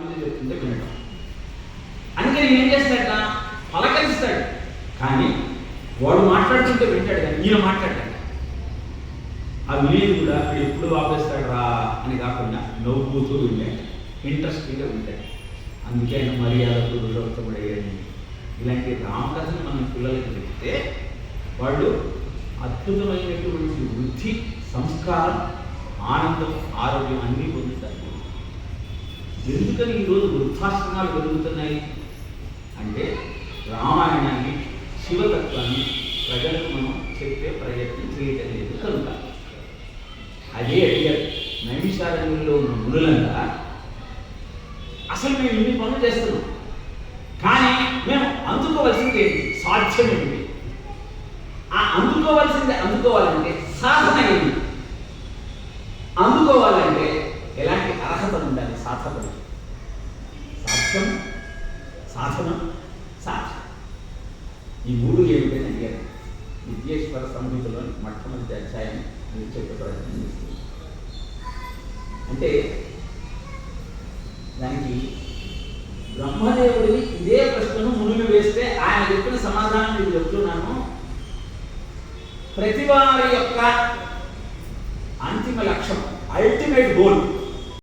పూజ చేస్తుంటే వినడం. అందుకే నేను ఏం చేస్తాడట పలకరిస్తాడు. కానీ వాడు మాట్లాడుతుంటే వింటాడు కానీ ఈయన మాట్లాడతాడు. ఆ వినేది కూడా వీడు ఎప్పుడు ఆపేస్తాడు రా అని కాకుండా నవ్వుతూ వింటాడు ఇంట్రెస్టింగ్గా వింటాడు అందుకే ఆయన మర్యాదకు విరోధముడయ్యాడు ఇలాంటి రామకథను మనం పిల్లలకి చెప్తే వాళ్ళు అద్భుతమైనటువంటి వృద్ధి సంస్కారం ఆనందం ఆరోగ్యం అన్నీ పొందుతారు. ఎందుకని ఈరోజు వృద్ధాశ్రమాలు పెరుగుతున్నాయి అంటే రామాయణాన్ని శివతత్వాన్ని ప్రజలకు మనం చెప్పే ప్రయత్నం చేయటం లేదు కనుక. అదే అడిగారు నైమిషారణ్యంలో ఉన్న మునులంతా అసలు మేము ఇన్ని పనులు చేస్తున్నాం. కానీ మేము అందుకోవలసింది ఏంటి సాధ్యం ఏంటి ఆ అందుకోవాల్సింది అందుకోవాలంటే సాధన ఏంటి అందుకోవాలంటే ఎలాంటి అర్హత ఉండాలి సాధన సాధ్యం సాధనం సాధ్యం ఈ మూడు ఏమిటని అడిగారు విద్యేశ్వర సంహితలోని మొట్టమొదటి అధ్యాయం మీరు చెప్పే ప్రయత్నం చేస్తుంది. అంటే దానికి బ్రహ్మదేవుడిని ఇదే ప్రశ్నను మునులు వేస్తే ఆయన చెప్పిన సమాధానం నేను చెప్తున్నాను. ప్రతి వారి యొక్క అంతిమ లక్ష్యం అల్టిమేట్ గోల్